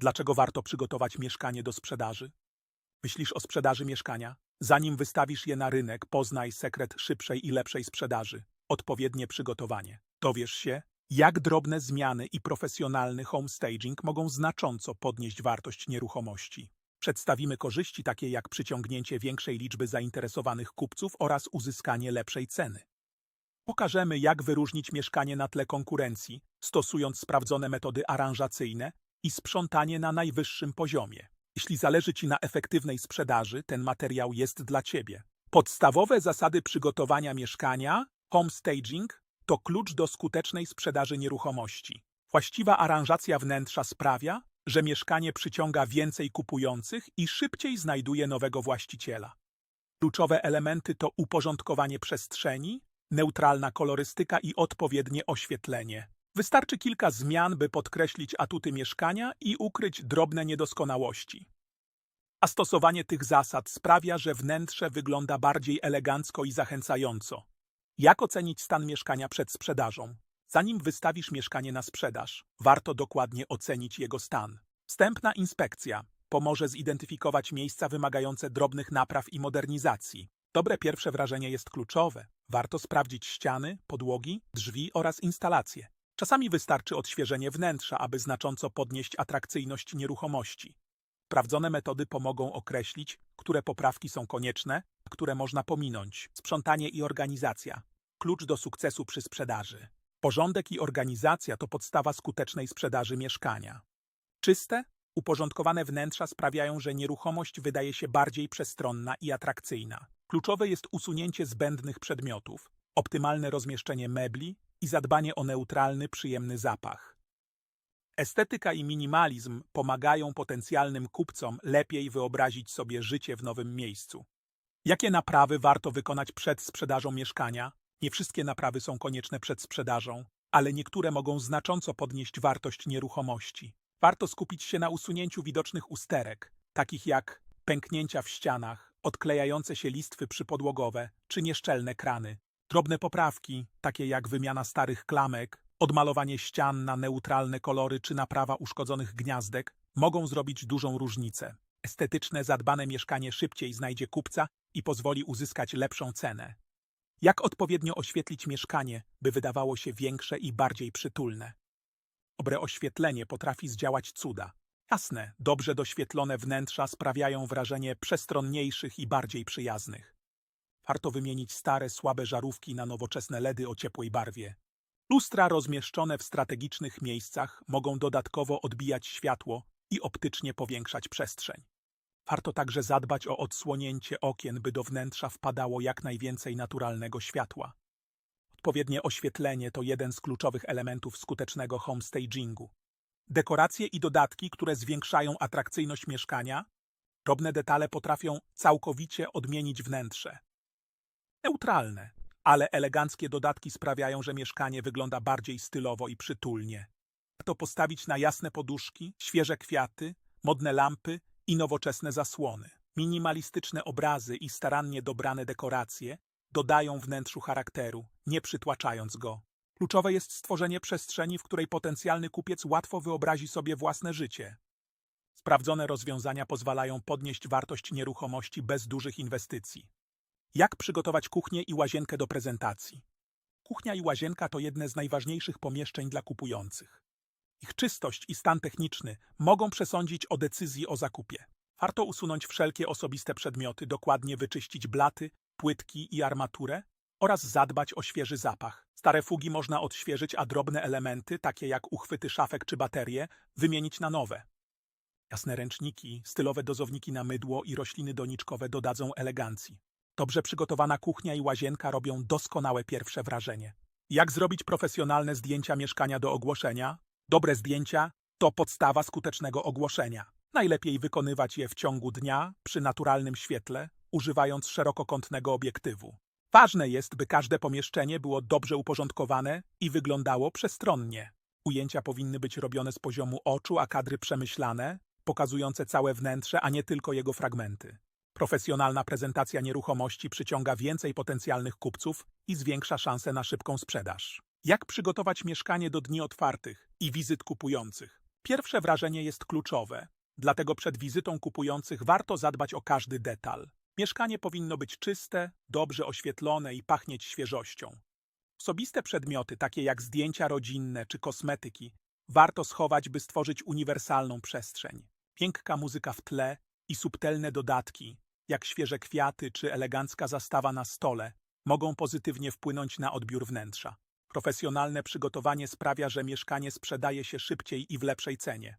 Dlaczego warto przygotować mieszkanie do sprzedaży? Myślisz o sprzedaży mieszkania? Zanim wystawisz je na rynek, poznaj sekret szybszej i lepszej sprzedaży. Odpowiednie przygotowanie. Dowiesz się, jak drobne zmiany i profesjonalny homestaging mogą znacząco podnieść wartość nieruchomości. Przedstawimy korzyści takie jak przyciągnięcie większej liczby zainteresowanych kupców oraz uzyskanie lepszej ceny. Pokażemy, jak wyróżnić mieszkanie na tle konkurencji, stosując sprawdzone metody aranżacyjne i sprzątanie na najwyższym poziomie. Jeśli zależy Ci na efektywnej sprzedaży, ten materiał jest dla Ciebie. Podstawowe zasady przygotowania mieszkania, homestaging, to klucz do skutecznej sprzedaży nieruchomości. Właściwa aranżacja wnętrza sprawia, że mieszkanie przyciąga więcej kupujących i szybciej znajduje nowego właściciela. Kluczowe elementy to uporządkowanie przestrzeni, neutralna kolorystyka i odpowiednie oświetlenie. Wystarczy kilka zmian, by podkreślić atuty mieszkania i ukryć drobne niedoskonałości. A stosowanie tych zasad sprawia, że wnętrze wygląda bardziej elegancko i zachęcająco. Jak ocenić stan mieszkania przed sprzedażą? Zanim wystawisz mieszkanie na sprzedaż, warto dokładnie ocenić jego stan. Wstępna inspekcja pomoże zidentyfikować miejsca wymagające drobnych napraw i modernizacji. Dobre pierwsze wrażenie jest kluczowe. Warto sprawdzić ściany, podłogi, drzwi oraz instalacje. Czasami wystarczy odświeżenie wnętrza, aby znacząco podnieść atrakcyjność nieruchomości. Sprawdzone metody pomogą określić, które poprawki są konieczne, a które można pominąć. Sprzątanie i organizacja. Klucz do sukcesu przy sprzedaży. Porządek i organizacja to podstawa skutecznej sprzedaży mieszkania. Czyste, uporządkowane wnętrza sprawiają, że nieruchomość wydaje się bardziej przestronna i atrakcyjna. Kluczowe jest usunięcie zbędnych przedmiotów, optymalne rozmieszczenie mebli i zadbanie o neutralny, przyjemny zapach. Estetyka i minimalizm pomagają potencjalnym kupcom lepiej wyobrazić sobie życie w nowym miejscu. Jakie naprawy warto wykonać przed sprzedażą mieszkania? Nie wszystkie naprawy są konieczne przed sprzedażą, ale niektóre mogą znacząco podnieść wartość nieruchomości. Warto skupić się na usunięciu widocznych usterek, takich jak pęknięcia w ścianach, odklejające się listwy przypodłogowe czy nieszczelne krany. Drobne poprawki, takie jak wymiana starych klamek, odmalowanie ścian na neutralne kolory czy naprawa uszkodzonych gniazdek, mogą zrobić dużą różnicę. Estetyczne, zadbane mieszkanie szybciej znajdzie kupca i pozwoli uzyskać lepszą cenę. Jak odpowiednio oświetlić mieszkanie, by wydawało się większe i bardziej przytulne? Dobre oświetlenie potrafi zdziałać cuda. Jasne, dobrze doświetlone wnętrza sprawiają wrażenie przestronniejszych i bardziej przyjaznych. Warto wymienić stare, słabe żarówki na nowoczesne LEDy o ciepłej barwie. Lustra rozmieszczone w strategicznych miejscach mogą dodatkowo odbijać światło i optycznie powiększać przestrzeń. Warto także zadbać o odsłonięcie okien, by do wnętrza wpadało jak najwięcej naturalnego światła. Odpowiednie oświetlenie to jeden z kluczowych elementów skutecznego homestagingu. Dekoracje i dodatki, które zwiększają atrakcyjność mieszkania, drobne detale potrafią całkowicie odmienić wnętrze. Neutralne, ale eleganckie dodatki sprawiają, że mieszkanie wygląda bardziej stylowo i przytulnie. Warto postawić na jasne poduszki, świeże kwiaty, modne lampy i nowoczesne zasłony. Minimalistyczne obrazy i starannie dobrane dekoracje dodają wnętrzu charakteru, nie przytłaczając go. Kluczowe jest stworzenie przestrzeni, w której potencjalny kupiec łatwo wyobrazi sobie własne życie. Sprawdzone rozwiązania pozwalają podnieść wartość nieruchomości bez dużych inwestycji. Jak przygotować kuchnię i łazienkę do prezentacji? Kuchnia i łazienka to jedne z najważniejszych pomieszczeń dla kupujących. Ich czystość i stan techniczny mogą przesądzić o decyzji o zakupie. Warto usunąć wszelkie osobiste przedmioty, dokładnie wyczyścić blaty, płytki i armaturę oraz zadbać o świeży zapach. Stare fugi można odświeżyć, a drobne elementy, takie jak uchwyty szafek czy baterie, wymienić na nowe. Jasne ręczniki, stylowe dozowniki na mydło i rośliny doniczkowe dodadzą elegancji. Dobrze przygotowana kuchnia i łazienka robią doskonałe pierwsze wrażenie. Jak zrobić profesjonalne zdjęcia mieszkania do ogłoszenia? Dobre zdjęcia to podstawa skutecznego ogłoszenia. Najlepiej wykonywać je w ciągu dnia, przy naturalnym świetle, używając szerokokątnego obiektywu. Ważne jest, by każde pomieszczenie było dobrze uporządkowane i wyglądało przestronnie. Ujęcia powinny być robione z poziomu oczu, a kadry przemyślane, pokazujące całe wnętrze, a nie tylko jego fragmenty. Profesjonalna prezentacja nieruchomości przyciąga więcej potencjalnych kupców i zwiększa szanse na szybką sprzedaż. Jak przygotować mieszkanie do dni otwartych i wizyt kupujących? Pierwsze wrażenie jest kluczowe, dlatego przed wizytą kupujących warto zadbać o każdy detal. Mieszkanie powinno być czyste, dobrze oświetlone i pachnieć świeżością. Osobiste przedmioty, takie jak zdjęcia rodzinne czy kosmetyki, warto schować, by stworzyć uniwersalną przestrzeń. Miękka muzyka w tle i subtelne dodatki, jak świeże kwiaty czy elegancka zastawa na stole, mogą pozytywnie wpłynąć na odbiór wnętrza. Profesjonalne przygotowanie sprawia, że mieszkanie sprzedaje się szybciej i w lepszej cenie.